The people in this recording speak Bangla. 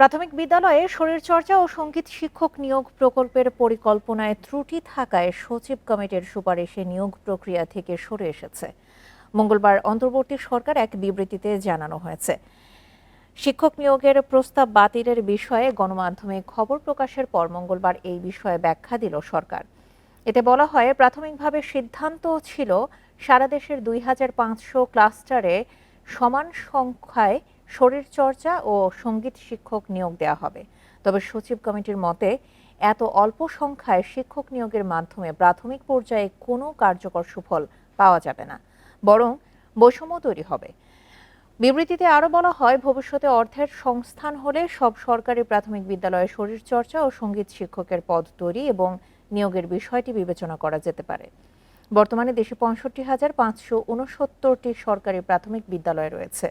প্রাথমিক বিদ্যালয়ে শরীরচর্চা ও সংগীত শিক্ষক নিয়োগ প্রকল্পের পরিকল্পনায় ত্রুটি থাকায় সচিব কমিটির সুপারিশে নিয়োগ প্রক্রিয়া থেকে সরে এসেছে। মঙ্গলবার অন্তর্বর্তী সরকার এক বিবৃতিতে জানানো হয়েছে। শিক্ষক নিয়োগের প্রস্তাব বাতিলের বিষয়ে গণমাধ্যমে খবর প্রকাশের পর মঙ্গলবার এই বিষয়ে ব্যাখ্যা দিল সরকার। এতে বলা হয়, প্রাথমিকভাবে সিদ্ধান্ত ছিল, সারা দেশের দুই হাজার পাঁচশো ক্লাস্টারে সমান সংখ্যায় শরীরচর্চা ও সংগীত শিক্ষক নিয়োগ দেওয়া হবে। তবে সচিব কমিটির মতে, এত অল্প সংখ্যায় শিক্ষক নিয়োগের মাধ্যমে প্রাথমিক পর্যায়ে কোনো কার্যকর সুফল পাওয়া যাবে না, বরং বৈষম্য তৈরি হবে। বিবৃতিতে আরও বলা হয়, ভবিষ্যতে অর্থের সংস্থান হলে সব সরকারি প্রাথমিক বিদ্যালয়ে শরীরচর্চা ও সংগীত শিক্ষকের পদ তৈরি এবং নিয়োগের বিষয়টি বিবেচনা করা যেতে পারে। বর্তমানে দেশে পঁয়ষট্টি হাজার পাঁচশো উনসত্তরটি সরকারি প্রাথমিক বিদ্যালয় রয়েছে।